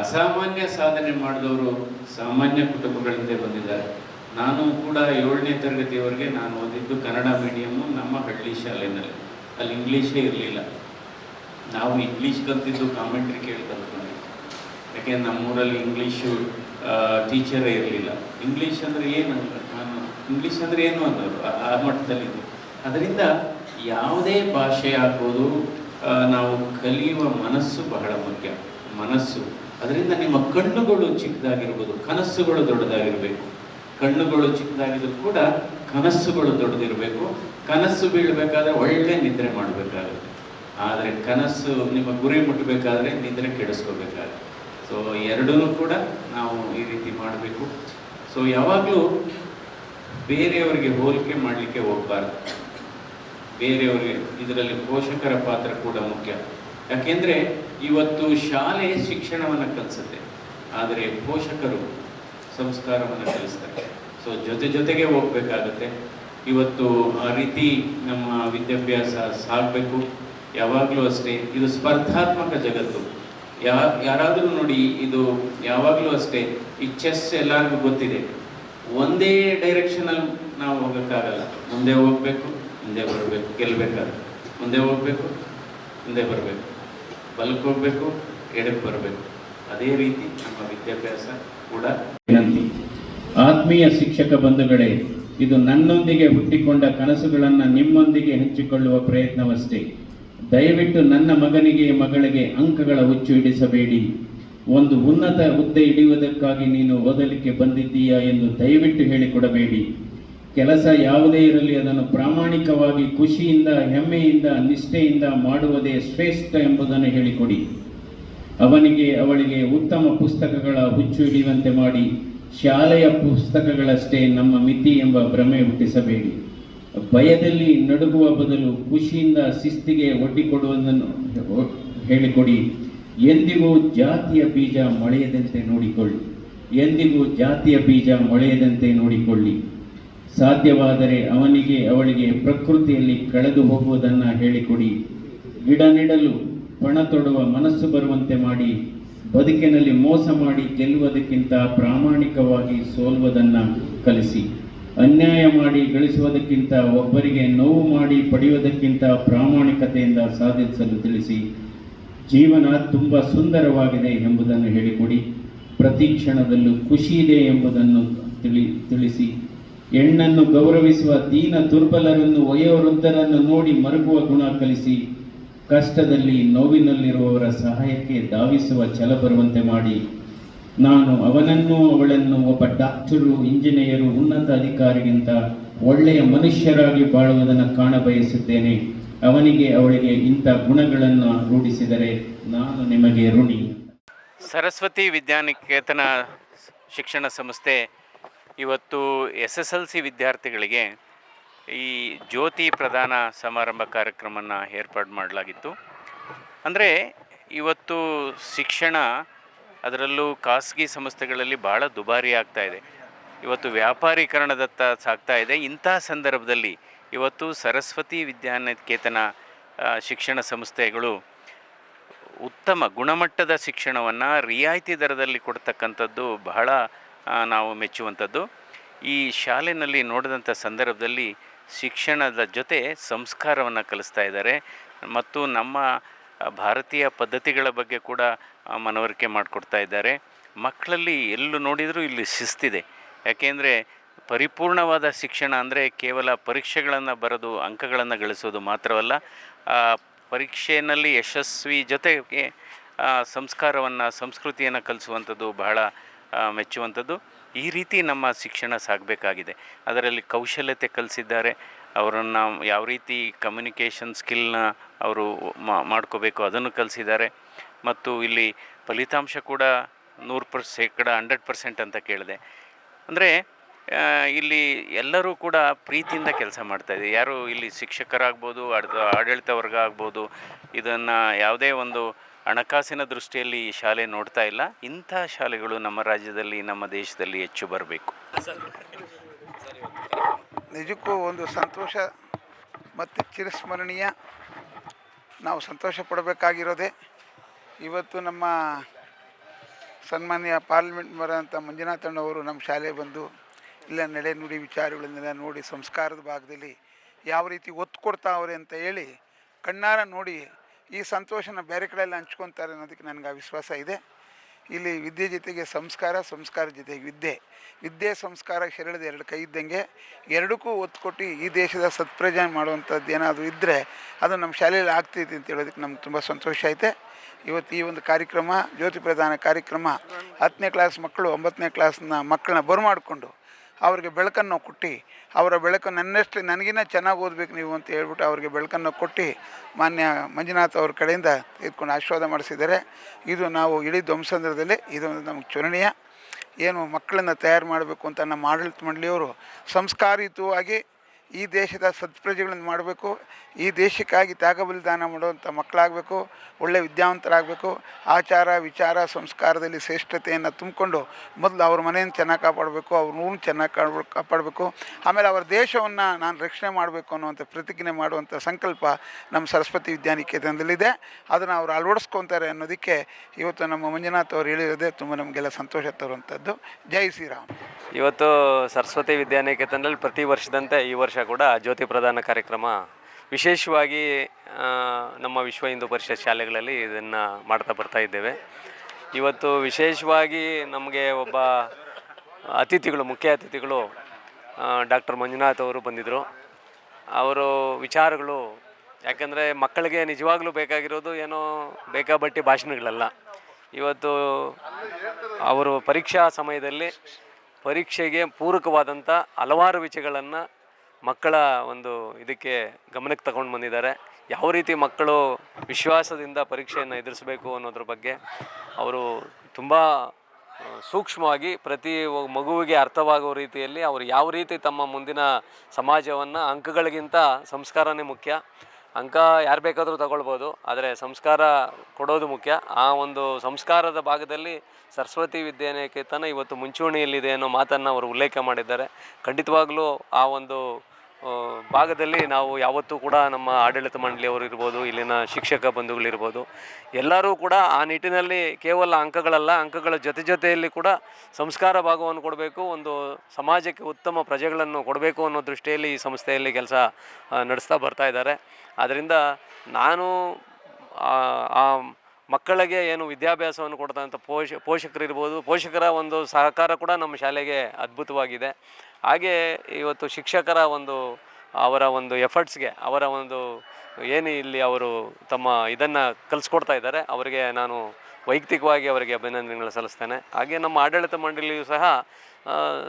D: ಅಸಾಮಾನ್ಯ ಸಾಧನೆ ಮಾಡಿದವರು ಸಾಮಾನ್ಯ ಕುಟುಂಬಗಳಿಂದ ಬಂದಿದ್ದಾರೆ. ನಾನು ಕೂಡ ಏಳನೇ ತರಗತಿಯವರೆಗೆ ನಾನು ಓದಿದ್ದು ಕನ್ನಡ ಮೀಡಿಯಮ್ಮು ನಮ್ಮ ಹಳ್ಳಿ ಶಾಲೆಯಲ್ಲಿ. ಅಲ್ಲಿ ಇಂಗ್ಲೀಷೇ ಇರಲಿಲ್ಲ. ನಾವು ಇಂಗ್ಲೀಷ್ ಕಲ್ತಿದ್ದು ಕಾಮೆಂಟ್ರಿ ಕೇಳಿ ಕಲ್ತ್ಕೊಂಡ್ವಿ ಯಾಕೆಂದ್ರೆ ನಮ್ಮೂರಲ್ಲಿ ಇಂಗ್ಲೀಷು ಟೀಚರೇ ಇರಲಿಲ್ಲ. ಇಂಗ್ಲೀಷ್ ಅಂದರೆ ಏನು ನಾನು ಇಂಗ್ಲೀಷ್ ಅಂದರೆ ಏನು ಆ- ಆ ಮಟ್ಟದಲ್ಲಿದ್ದು ಅದರಿಂದ ಯಾವುದೇ ಭಾಷೆ ಆಗ್ಬೋದು ನಾವು ಕಲಿಯುವ ಮನಸ್ಸು ಬಹಳ ಮುಖ್ಯ. ಮನಸ್ಸು. ಅದರಿಂದ ನಿಮ್ಮ ಕಣ್ಣುಗಳು ಚಿಕ್ಕದಾಗಿರ್ಬೋದು, ಕನಸುಗಳು ದೊಡ್ಡದಾಗಿರಬೇಕು. ಕಣ್ಣುಗಳು ಚಿಕ್ಕದಾಗಿದ್ರು ಕೂಡ ಕನಸುಗಳು ದೊಡ್ಡದಿರಬೇಕು. ಕನಸು ಬೀಳಬೇಕಾದ್ರೆ ಒಳ್ಳೆ ನಿದ್ರೆ ಮಾಡಬೇಕಾಗುತ್ತೆ. ಆದರೆ ಕನಸು ನಿಮ್ಮ ಗುರಿ ಮುಟ್ಟಬೇಕಾದ್ರೆ ನಿದ್ರೆ ಕೆಡಿಸ್ಕೋಬೇಕಾಗುತ್ತೆ. ಸೊ ಎರಡೂ ಕೂಡ ನಾವು ಈ ರೀತಿ ಮಾಡಬೇಕು. ಸೊ ಯಾವಾಗಲೂ ಬೇರೆಯವರಿಗೆ ಹೋಲಿಕೆ ಮಾಡಲಿಕ್ಕೆ ಹೋಗಬಾರ್ದು. ಬೇರೆಯವರಿಗೆ ಇದರಲ್ಲಿ ಪೋಷಕರ ಪಾತ್ರ ಕೂಡ ಮುಖ್ಯ. ಯಾಕೆಂದರೆ ಇವತ್ತು ಶಾಲೆ ಶಿಕ್ಷಣವನ್ನು ಕಲಿಸುತ್ತೆ. ಆದರೆ ಪೋಷಕರು ಸಂಸ್ಕಾರವನ್ನು ಕಲಿಸ್ತಾರೆ. ಸೊ ಜೊತೆ ಜೊತೆಗೆ ಹೋಗ್ಬೇಕಾಗತ್ತೆ. ಇವತ್ತು ಆ ರೀತಿ ನಮ್ಮ ವಿದ್ಯಾಭ್ಯಾಸ ಸಾಗಬೇಕು ಯಾವಾಗಲೂ ಅಷ್ಟೇ, ಇದು ಸ್ಪರ್ಧಾತ್ಮಕ ಜಗತ್ತು. ಯಾ, ಯಾರಾದರೂ ನೋಡಿ ಇದು ಯಾವಾಗಲೂ ಅಷ್ಟೇ, ಈ ಚೆಸ್ ಎಲ್ಲರಿಗೂ ಗೊತ್ತಿದೆ. ಒಂದೇ ಡೈರೆಕ್ಷನಲ್ಲಿ ನಾವು ಹೋಗೋಕ್ಕಾಗಲ್ಲ. ಮುಂದೆ ಹೋಗ್ಬೇಕು, ಮುಂದೆ ಬರಬೇಕು ಗೆಲ್ಲಬೇಕಾದ್ರೆ ಮುಂದೆ ಹೋಗ್ಬೇಕು, ಮುಂದೆ ಬರಬೇಕು. ಬಲಕ್ಕೆ ಹೋಗ್ಬೇಕು ಎಡಕ್ಕೆ ಬರಬೇಕು. ಅದೇ ರೀತಿ ನಮ್ಮ ವಿದ್ಯಾಭ್ಯಾಸ. ಕೂಡ ವಿನಂತಿ. ಆತ್ಮೀಯ ಶಿಕ್ಷಕ ಬಂಧುಗಳೇ, ಇದು ನನ್ನೊಂದಿಗೆ ಹುಟ್ಟಿಕೊಂಡ ಕನಸುಗಳನ್ನು ನಿಮ್ಮೊಂದಿಗೆ ಹಂಚಿಕೊಳ್ಳುವ ಪ್ರಯತ್ನವಷ್ಟೇ. ದಯವಿಟ್ಟು ನನ್ನ ಮಗನಿಗೆ, ಮಗಳಿಗೆ ಅಂಕಗಳ ಹುಚ್ಚು ಹಿಡಿಸಬೇಡಿ ಒಂದು ಉನ್ನತ ಹುದ್ದೆ ಹಿಡಿಯುವುದಕ್ಕಾಗಿ ನೀನು ಓದಲಿಕ್ಕೆ ಬಂದಿದ್ದೀಯಾ ಎಂದು ದಯವಿಟ್ಟು ಹೇಳಿಕೊಡಬೇಡಿ. ಕೆಲಸ ಯಾವುದೇ ಇರಲಿ, ಅದನ್ನು ಪ್ರಾಮಾಣಿಕವಾಗಿ ಖುಷಿಯಿಂದ, ಹೆಮ್ಮೆಯಿಂದ, ನಿಷ್ಠೆಯಿಂದ ಮಾಡುವುದೇ ಶ್ರೇಷ್ಠ ಎಂಬುದನ್ನು ಹೇಳಿಕೊಡಿ. ಅವನಿಗೆ, ಅವಳಿಗೆ ಉತ್ತಮ ಪುಸ್ತಕಗಳ ಹುಚ್ಚು ಹಿಡಿಯುವಂತೆ ಮಾಡಿ, ಶಾಲೆಯ ಪುಸ್ತಕಗಳಷ್ಟೇ ನಮ್ಮ ಮಿತಿ ಎಂಬ ಭ್ರಮೆ ಹುಟ್ಟಿಸಬೇಡಿ. ಭಯದಲ್ಲಿ ನಡುಗುವ ಬದಲು ಖುಷಿಯಿಂದ ಶಿಸ್ತಿಗೆ ಒಡ್ಡಿಕೊಡುವುದನ್ನು ಹೇಳಿಕೊಡಿ. ಎಂದಿಗೂ ಜಾತಿಯ ಬೀಜ ಮೊಳೆಯದಂತೆ ನೋಡಿಕೊಳ್ಳಿ. ಎಂದಿಗೂ ಜಾತಿಯ ಬೀಜ ಮೊಳೆಯದಂತೆ ನೋಡಿಕೊಳ್ಳಿ. ಸಾಧ್ಯವಾದರೆ ಅವನಿಗೆ, ಅವಳಿಗೆ ಪ್ರಕೃತಿಯಲ್ಲಿ ಕಳೆದು ಹೋಗುವುದನ್ನು ಹೇಳಿಕೊಡಿ. ಗಿಡ ನೆಡಲು ಪಣ ತೊಡುವ ಮನಸ್ಸು ಬರುವಂತೆ ಮಾಡಿ, ಬದುಕಿನಲ್ಲಿ ಮೋಸ ಮಾಡಿ ಗೆಲ್ಲುವುದಕ್ಕಿಂತ ಪ್ರಾಮಾಣಿಕವಾಗಿ ಸೋಲುವುದನ್ನು ಕಲಿಸಿ. ಅನ್ಯಾಯ ಮಾಡಿ ಗಳಿಸುವುದಕ್ಕಿಂತ ಒಬ್ಬರಿಗೆ ನೋವು ಮಾಡಿ ಪಡೆಯುವುದಕ್ಕಿಂತ ಪ್ರಾಮಾಣಿಕತೆಯಿಂದ ಸಾಧಿಸಲು ತಿಳಿಸಿ. ಜೀವನ ತುಂಬ ಸುಂದರವಾಗಿದೆ ಎಂಬುದನ್ನು ಹೇಳಿಕೊಡಿ. ಪ್ರತಿ ಕ್ಷಣದಲ್ಲೂ ಖುಷಿ ಇದೆ ಎಂಬುದನ್ನು ತಿಳಿ, ತಿಳಿಸಿ. ಹೆಣ್ಣನ್ನು ಗೌರವಿಸುವ ದೀನ ದುರ್ಬಲರನ್ನು, ವಯೋವೃದ್ಧರನ್ನು ನೋಡಿ ಮರುಗುವ ಗುಣ ಕಲಿಸಿ. ಕಷ್ಟದಲ್ಲಿ, ನೋವಿನಲ್ಲಿರುವವರ ಸಹಾಯಕ್ಕೆ ಧಾವಿಸುವ ಛಲ ಬರುವಂತೆ ಮಾಡಿ. ನಾನು ಅವನನ್ನು ಅವಳನ್ನು ಒಬ್ಬ ಡಾಕ್ಟರು, ಇಂಜಿನಿಯರು, ಉನ್ನತ ಅಧಿಕಾರಿಗಿಂತ ಒಳ್ಳೆಯ ಮನುಷ್ಯರಾಗಿ ಬಾಳುವುದನ್ನು ಕಾಣಬಯಸುತ್ತೇನೆ ಅವನಿಗೆ ಅವಳಿಗೆ ಇಂಥ ಗುಣಗಳನ್ನು ರೂಢಿಸಿದರೆ ನಾನು ನಿಮಗೆ ಋಣಿ. ಸರಸ್ವತಿ ವಿದ್ಯಾನಿಕೇತನ ಶಿಕ್ಷಣ ಸಂಸ್ಥೆ ಇವತ್ತು ಎಸ್ ಎಸ್ ಎಲ್ ಸಿ ವಿದ್ಯಾರ್ಥಿಗಳಿಗೆ ಈ ಜ್ಯೋತಿ ಪ್ರದಾನ ಸಮಾರಂಭ ಕಾರ್ಯಕ್ರಮವನ್ನು ಏರ್ಪಾಡು ಮಾಡಲಾಗಿತ್ತು. ಅಂದರೆ ಇವತ್ತು ಶಿಕ್ಷಣ ಅದರಲ್ಲೂ ಖಾಸಗಿ ಸಂಸ್ಥೆಗಳಲ್ಲಿ ಭಾಳ ದುಬಾರಿ ಆಗ್ತಾ ಇದೆ. ಇವತ್ತು ವ್ಯಾಪಾರೀಕರಣದತ್ತ ಸಾಗ್ತಾ ಇದೆ. ಇಂಥ ಸಂದರ್ಭದಲ್ಲಿ ಇವತ್ತು ಸರಸ್ವತಿ ವಿದ್ಯಾನಿಕೇತನ ಶಿಕ್ಷಣ ಸಂಸ್ಥೆಗಳು ಉತ್ತಮ ಗುಣಮಟ್ಟದ ಶಿಕ್ಷಣವನ್ನು ರಿಯಾಯಿತಿ ದರದಲ್ಲಿ ಕೊಡ್ತಕ್ಕಂಥದ್ದು ಬಹಳ ನಾವು ಮೆಚ್ಚುವಂಥದ್ದು. ಈ ಶಾಲೆಯಲ್ಲಿ ನೋಡಿದಂಥ ಸಂದರ್ಭದಲ್ಲಿ ಶಿಕ್ಷಣದ ಜೊತೆ ಸಂಸ್ಕಾರವನ್ನು ಕಲಿಸ್ತಾ ಇದ್ದಾರೆ. ಮತ್ತು ನಮ್ಮ ಭಾರತೀಯ ಪದ್ಧತಿಗಳ ಬಗ್ಗೆ ಕೂಡ ಮನವರಿಕೆ ಮಾಡಿಕೊಡ್ತಾ ಇದ್ದಾರೆ. ಮಕ್ಕಳಲ್ಲಿ ಎಲ್ಲೂ ನೋಡಿದರೂ ಇಲ್ಲಿ ಶಿಸ್ತಿದೆ. ಯಾಕೆಂದರೆ ಪರಿಪೂರ್ಣವಾದ ಶಿಕ್ಷಣ ಅಂದರೆ ಕೇವಲ ಪರೀಕ್ಷೆಗಳನ್ನು ಬರೆದು ಅಂಕಗಳನ್ನು ಗಳಿಸೋದು ಮಾತ್ರವಲ್ಲ ಪರೀಕ್ಷೆಯಲ್ಲಿ ಯಶಸ್ವಿ ಜೊತೆಗೆ ಸಂಸ್ಕಾರವನ್ನು, ಸಂಸ್ಕೃತಿಯನ್ನು ಕಲಿಸುವಂಥದ್ದು ಬಹಳ ಮೆಚ್ಚುವಂಥದ್ದು. ಈ ರೀತಿ ನಮ್ಮ ಶಿಕ್ಷಣ ಸಾಗಬೇಕಾಗಿದೆ. ಅದರಲ್ಲಿ ಕೌಶಲ್ಯತೆ ಕಲಿಸಿದ್ದಾರೆ. ಅವರನ್ನು ಯಾವ ರೀತಿ ಕಮ್ಯುನಿಕೇಷನ್ ಸ್ಕಿಲ್ನ ಅವರು ಮಾಡ್ಕೋಬೇಕು ಅದನ್ನು ಕಲಿಸಿದ್ದಾರೆ. ಮತ್ತು ಇಲ್ಲಿ ಫಲಿತಾಂಶ ಕೂಡ ನೂರು ಪರ್, ಶೇಕಡ ಹಂಡ್ರೆಡ್ ಪರ್ಸೆಂಟ್ ಅಂತ ಕೇಳಿದೆ. ಅಂದರೆ ಇಲ್ಲಿ ಎಲ್ಲರೂ ಕೂಡ ಪ್ರೀತಿಯಿಂದ ಕೆಲಸ ಮಾಡ್ತಾಯಿದೆ ಯಾರು ಇಲ್ಲಿ ಶಿಕ್ಷಕರಾಗ್ಬೋದು ಆಡ ಆಡಳಿತ ವರ್ಗ ಆಗ್ಬೋದು, ಇದನ್ನು ಯಾವುದೇ ಒಂದು ಹಣಕಾಸಿನ ದೃಷ್ಟಿಯಲ್ಲಿ ಈ ಶಾಲೆ ನೋಡ್ತಾ ಇಲ್ಲ. ಇಂಥ ಶಾಲೆಗಳು ನಮ್ಮ ರಾಜ್ಯದಲ್ಲಿ, ನಮ್ಮ ದೇಶದಲ್ಲಿ ಹೆಚ್ಚು ಬರಬೇಕು.
E: ನಿಜಕ್ಕೂ ಒಂದು ಸಂತೋಷ ಮತ್ತು ಚಿರಸ್ಮರಣೀಯ. ನಾವು ಸಂತೋಷ ಪಡಬೇಕಾಗಿರೋದೆ. ಇವತ್ತು ನಮ್ಮ ಸನ್ಮಾನ್ಯ ಪಾರ್ಲಿಮೆಂಟ್ ಮೆಂಬರ್ ಮಂಜುನಾಥಣ್ಣವರು ನಮ್ಮ ಶಾಲೆ ಬಂದು, ಇಲ್ಲ ನಡೆ ನುಡಿ ವಿಚಾರಗಳನ್ನೆಲ್ಲ ನೋಡಿ ಸಂಸ್ಕಾರದ ಭಾಗದಲ್ಲಿ ಯಾವ ರೀತಿ ಒತ್ತು ಕೊಡ್ತಾವ್ರೆ ಅಂತ ಹೇಳಿ ಕಣ್ಣಾರ ನೋಡಿ ಈ ಸಂತೋಷನ ಬೇರೆ ಕಡೆಯಲ್ಲಿ ಹಂಚ್ಕೊತಾರೆ ಅನ್ನೋದಕ್ಕೆ ನನಗೆ ಆ ವಿಶ್ವಾಸ ಇದೆ. ಇಲ್ಲಿ ವಿದ್ಯೆ ಜೊತೆಗೆ ಸಂಸ್ಕಾರ ಸಂಸ್ಕಾರ ಜೊತೆಗೆ ವಿದ್ಯೆ. ವಿದ್ಯೆ, ಸಂಸ್ಕಾರ ಶರೀರದ ಎರಡು ಕೈ ಇದ್ದಂಗೆ ಎರಡಕ್ಕೂ ಒತ್ತು ಕೊಟ್ಟು ಈ ದೇಶದ ಸತ್ಪ್ರಜೆ ಮಾಡುವಂಥದ್ದು ಏನಾದರೂ ಇದ್ದರೆ ಅದು ನಮ್ಮ ಶಾಲೆಯಲ್ಲಿ ಆಗ್ತೈತಿ ಅಂತ ಹೇಳೋದಕ್ಕೆ ನಮ್ಗೆ ತುಂಬ ಸಂತೋಷ ಐತೆ ಇವತ್ತು ಈ ಒಂದು ಕಾರ್ಯಕ್ರಮ, ಜ್ಯೋತಿ ಪ್ರಧಾನ ಕಾರ್ಯಕ್ರಮ ಹತ್ತನೇ ಕ್ಲಾಸ್ ಮಕ್ಕಳು, ಒಂಬತ್ತನೇ ಕ್ಲಾಸ್ನ ಮಕ್ಕಳನ್ನ ಬರಮಾಡಿಕೊಂಡು ಅವ್ರಿಗೆ ಬೆಳಕನ್ನು ಕೊಟ್ಟು, ಅವರ ಬೆಳಕು ನನ್ನಷ್ಟು ನನಗಿನ್ನ ಚೆನ್ನಾಗಿ ಓದಬೇಕು ನೀವು ಅಂತ ಹೇಳ್ಬಿಟ್ಟು ಅವರಿಗೆ ಬೆಳಕನ್ನು ಕೊಟ್ಟು, ಮಾನ್ಯ ಮಂಜುನಾಥ್ ಅವ್ರ ಕಡೆಯಿಂದ ತೆಗೆದುಕೊಂಡು ಆಶೀರ್ವಾದ ಮಾಡಿಸಿದ್ದಾರೆ. ಇದು ನಾವು ಇಡೀ ಧ್ವಂಸಂದ್ರದಲ್ಲಿ ಇದೊಂದು ನಮಗೆ ಚುರಣೀಯ ಏನು ಮಕ್ಕಳನ್ನು ತಯಾರು ಮಾಡಬೇಕು ಅಂತ ನಮ್ಮ ಆಡಳಿತ ಮಂಡಳಿಯವರು ಸಂಸ್ಕಾರಯುತವಾಗಿ ಈ ದೇಶದ ಸತ್ಪ್ರಜೆಗಳನ್ನು ಮಾಡಬೇಕು, ಈ ದೇಶಕ್ಕಾಗಿ ತ್ಯಾಗ ಬಲಿದಾನ ಮಾಡುವಂಥ ಮಕ್ಕಳಾಗಬೇಕು, ಒಳ್ಳೆ ವಿದ್ಯಾವಂತರಾಗಬೇಕು. ಆಚಾರ, ವಿಚಾರ, ಸಂಸ್ಕಾರದಲ್ಲಿ ಶ್ರೇಷ್ಠತೆಯನ್ನು ತುಂಬಿಕೊಂಡು ಮೊದಲು ಅವ್ರ ಮನೆಯನ್ನು ಚೆನ್ನಾಗಿ ಕಾಪಾಡಬೇಕು, ಅವ್ರ ಊರನ್ನು ಚೆನ್ನಾಗಿ ಕಾಡ್ಬ ಕಾಪಾಡಬೇಕು. ಆಮೇಲೆ ಅವರ ದೇಶವನ್ನು ನಾನು ರಕ್ಷಣೆ ಮಾಡಬೇಕು ಅನ್ನುವಂಥ ಪ್ರತಿಜ್ಞೆ ಮಾಡುವಂಥ ಸಂಕಲ್ಪ ನಮ್ಮ ಸರಸ್ವತಿ ವಿದ್ಯಾನಿಕೇತನದಲ್ಲಿದೆ. ಅದನ್ನು ಅವರು ಅಳವಡಿಸ್ಕೊತಾರೆ ಅನ್ನೋದಕ್ಕೆ ಇವತ್ತು ನಮ್ಮ ಮಂಜುನಾಥ್ ಅವರು ಹೇಳಿರೋದೇ ತುಂಬ ನಮಗೆಲ್ಲ ಸಂತೋಷ ತರುವಂಥದ್ದು. ಜೈ ಶ್ರೀರಾಮ್.
F: ಇವತ್ತು ಸರಸ್ವತಿ ವಿದ್ಯಾನಿಕೇತನದಲ್ಲಿ ಪ್ರತಿ ವರ್ಷದಂತೆ ಈ ವರ್ಷ ಕೂಡ ಜ್ಯೋತಿ ಪ್ರದಾನ ಕಾರ್ಯಕ್ರಮ ವಿಶೇಷವಾಗಿ ನಮ್ಮ ವಿಶ್ವ ಹಿಂದೂ ಪರಿಷತ್ ಶಾಲೆಗಳಲ್ಲಿ ಇದನ್ನು ಮಾಡ್ತಾ ಬರ್ತಾ ಇದ್ದೇವೆ. ಇವತ್ತು ವಿಶೇಷವಾಗಿ ನಮಗೆ ಒಬ್ಬ ಅತಿಥಿಗಳು, ಮುಖ್ಯ ಅತಿಥಿಗಳು ಡಾಕ್ಟರ್ ಮಂಜುನಾಥ್ ಅವರು ಬಂದಿದ್ದರು ಅವರು ವಿಚಾರಗಳು, ಯಾಕಂದರೆ ಮಕ್ಕಳಿಗೆ ನಿಜವಾಗ್ಲೂ ಬೇಕಾಗಿರೋದು ಏನೋ ಬೇಕಾಬಟ್ಟಿ ಭಾಷಣಗಳಲ್ಲ. ಇವತ್ತು ಅವರು ಪರೀಕ್ಷಾ ಸಮಯದಲ್ಲಿ ಪರೀಕ್ಷೆಗೆ ಪೂರಕವಾದಂಥ ಹಲವಾರು ವಿಷಯಗಳನ್ನು ಮಕ್ಕಳ ಒಂದು ಇದಕ್ಕೆ ಗಮನಕ್ಕೆ ತಗೊಂಡು ಬಂದಿದ್ದಾರೆ. ಯಾವ ರೀತಿ ಮಕ್ಕಳು ವಿಶ್ವಾಸದಿಂದ ಪರೀಕ್ಷೆಯನ್ನು ಎದುರಿಸಬೇಕು ಅನ್ನೋದ್ರ ಬಗ್ಗೆ ಅವರು ತುಂಬ ಸೂಕ್ಷ್ಮವಾಗಿ ಪ್ರತಿ ಮಗುವಿಗೆ ಅರ್ಥವಾಗುವ ರೀತಿಯಲ್ಲಿ ಅವರು ಯಾವ ರೀತಿ ತಮ್ಮ ಮುಂದಿನ ಸಮಾಜವನ್ನು ಅಂಕಗಳಿಗಿಂತ ಸಂಸ್ಕಾರನೇ ಮುಖ್ಯ. ಅಂಕ ಯಾರು ಬೇಕಾದರೂ ತಗೊಳ್ಬೋದು, ಆದರೆ ಸಂಸ್ಕಾರ ಕೊಡೋದು ಮುಖ್ಯ. ಆ ಒಂದು ಸಂಸ್ಕಾರದ ಭಾಗದಲ್ಲಿ ಸರಸ್ವತಿ ವಿದ್ಯಾನಿಕೇತನ ಇವತ್ತು ಮುಂಚೂಣಿಯಲ್ಲಿದೆ ಅನ್ನೋ ಮಾತನ್ನು ಅವರು ಉಲ್ಲೇಖ ಮಾಡಿದ್ದಾರೆ. ಖಂಡಿತವಾಗಲೂ ಆ ಒಂದು ಭಾಗದಲ್ಲಿ ನಾವು ಯಾವತ್ತೂ ಕೂಡ ನಮ್ಮ ಆಡಳಿತ ಮಂಡಳಿಯವರು ಇರ್ಬೋದು, ಇಲ್ಲಿನ ಶಿಕ್ಷಕ ಬಂಧುಗಳಿರ್ಬೋದು ಎಲ್ಲರೂ ಕೂಡ ಆ ನಿಟ್ಟಿನಲ್ಲಿ ಕೇವಲ ಅಂಕಗಳಲ್ಲ, ಅಂಕಗಳ ಜೊತೆ ಜೊತೆಯಲ್ಲಿ ಕೂಡ ಸಂಸ್ಕಾರ ಭಾಗವನ್ನು ಕೊಡಬೇಕು, ಒಂದು ಸಮಾಜಕ್ಕೆ ಉತ್ತಮ ಪ್ರಜೆಗಳನ್ನು ಕೊಡಬೇಕು ಅನ್ನೋ ದೃಷ್ಟಿಯಲ್ಲಿ ಈ ಸಂಸ್ಥೆಯಲ್ಲಿ ಕೆಲಸ ನಡೆಸ್ತಾ ಬರ್ತಾ ಇದ್ದಾರೆ. ಆದ್ದರಿಂದ ನಾನು, ಆ ಮಕ್ಕಳಿಗೆ ಏನು ವಿದ್ಯಾಭ್ಯಾಸವನ್ನು ಕೊಡ್ತಂಥ ಪೋಷ, ಪೋಷಕರಿರ್ಬೋದು, ಪೋಷಕರ ಒಂದು ಸಹಕಾರ ಕೂಡ ನಮ್ಮ ಶಾಲೆಗೆ ಅದ್ಭುತವಾಗಿದೆ. ಹಾಗೆ ಇವತ್ತು ಶಿಕ್ಷಕರ ಒಂದು, ಅವರ ಒಂದು ಎಫರ್ಟ್ಸ್ಗೆ, ಅವರ ಒಂದು ಏನು ಇಲ್ಲಿ ಅವರು ತಮ್ಮ ಇದನ್ನು ಕಲಿಸ್ಕೊಡ್ತಾ ಇದ್ದಾರೆ. ಅವರಿಗೆ ನಾನು ವೈಯಕ್ತಿಕವಾಗಿ ಅವರಿಗೆ ಅಭಿನಂದನೆಗಳು ಸಲ್ಲಿಸ್ತೇನೆ. ಹಾಗೆ ನಮ್ಮ ಆಡಳಿತ ಮಂಡಳಿಯು ಸಹ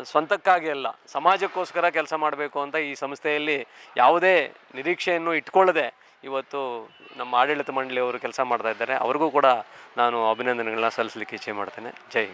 F: ಸ್ವಂತಕ್ಕಾಗಿ ಅಲ್ಲ, ಸಮಾಜಕ್ಕೋಸ್ಕರ ಕೆಲಸ ಮಾಡಬೇಕು ಅಂತ ಈ ಸಂಸ್ಥೆಯಲ್ಲಿ ಯಾವುದೇ ನಿರೀಕ್ಷೆಯನ್ನು ಇಟ್ಕೊಳ್ಳದೆ ಇವತ್ತು ನಮ್ಮ ಆಡಳಿತ ಮಂಡಳಿಯವರು ಕೆಲಸ ಮಾಡ್ತಾ ಇದ್ದಾರೆ. ಅವ್ರಿಗೂ ಕೂಡ ನಾನು ಅಭಿನಂದನೆಗಳನ್ನ ಸಲ್ಲಿಸಲಿಕ್ಕೆ ಇಚ್ಛೆ ಮಾಡ್ತೇನೆ. ಜೈ